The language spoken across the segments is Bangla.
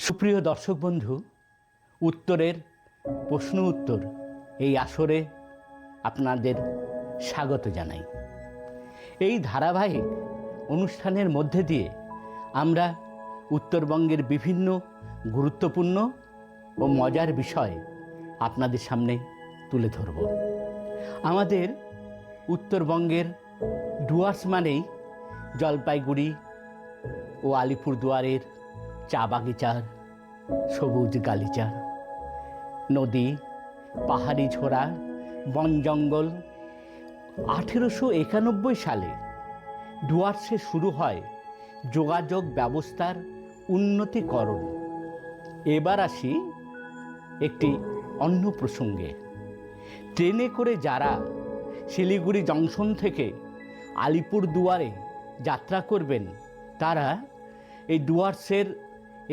সুপ্রিয় দর্শক বন্ধু, উত্তরের প্রশ্ন উত্তর এই আসরে আপনাদের স্বাগত জানাই। এই ধারাবাহিক অনুষ্ঠানের মধ্যে দিয়ে আমরা উত্তরবঙ্গের বিভিন্ন গুরুত্বপূর্ণ ও মজার বিষয় আপনাদের সামনে তুলে ধরব। আমাদের উত্তরবঙ্গের ডুয়ার্স মানেই জলপাইগুড়ি ও আলিপুরদুয়ারের চা বাগিচার, সবুজ গালিচা নদী, পাহাড়ি ঝোড়া, বন জঙ্গল। আঠেরোশো একানব্বই সালে ডুয়ার্সে শুরু হয় যোগাযোগ ব্যবস্থার উন্নতিকরণ। এবার আসি একটি অন্য প্রসঙ্গে। ট্রেনে করে যারা শিলিগুড়ি জংশন থেকে আলিপুর দুয়ারে যাত্রা করবেন, তারা এই ডুয়ার্সের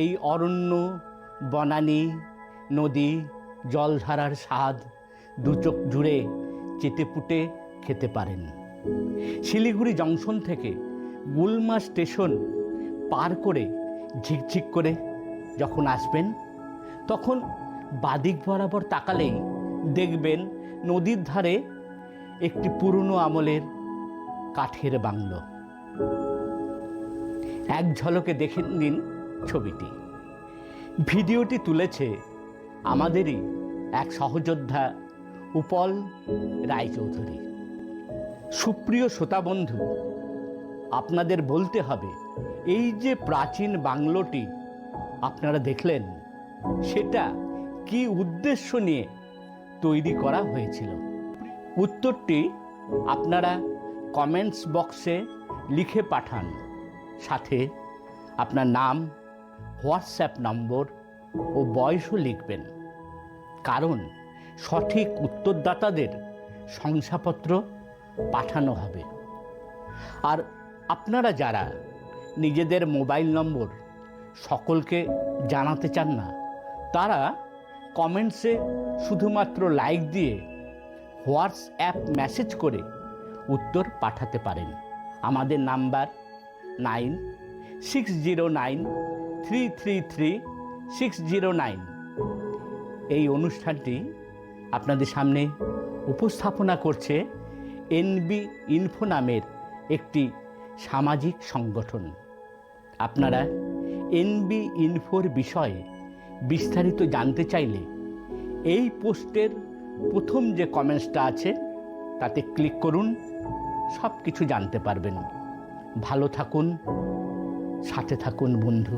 এই অরণ্য, বনানী, নদী, জলধারার স্বাদ দুচোখ জুড়ে চেটেপুটে খেতে পারেন। শিলিগুড়ি জংশন থেকে গুলমা স্টেশন পার করে ঝিকঝিক করে যখন আসবেন, তখন বাদিক বরাবর তাকালেই দেখবেন নদীর ধারে একটি পুরনো আমলের কাঠের বাংলো। এক ঝলকে দেখে নিন ছবিটি। ভিডিওটি তুলেছে আমাদেরই এক সহযোদ্ধা উপল রায়চৌধুরী। সুপ্রিয় শ্রোতাবন্ধু আপনাদের বলতে হবে, এই যে প্রাচীন বাংলোটি আপনারা দেখলেন, সেটা কি উদ্দেশ্য নিয়ে তৈরি করা হয়েছিল? উত্তরটি আপনারা কমেন্টস বক্সে লিখে পাঠান। সাথে আপনার নাম হোয়াটসঅ্যাপ নম্বর ও বয়সও লিখবেন। কারণ সঠিক উত্তরদাতাদের শংসাপত্র পাঠানো হবে। আর আপনারা যারা নিজেদের মোবাইল নম্বর সকলকে জানাতে চান না, তারা কমেন্টসে শুধুমাত্র লাইক দিয়ে হোয়াটসঅ্যাপ মেসেজ করে উত্তর পাঠাতে পারেন। আমাদের number nine six zero nine three three three six zero nine এই অনুষ্ঠানটি আপনাদের সামনে উপস্থাপনা করছে এনবি ইনফো নামের একটি সামাজিক সংগঠন। আপনারা এনবি ইনফোর বিষয়ে বিস্তারিত জানতে চাইলে এই পোস্টের প্রথম যে কমেন্টসটা আছে, তাতে ক্লিক করুন সব কিছু জানতে পারবেন। ভালো থাকুন, সাথে থাকুন বন্ধু।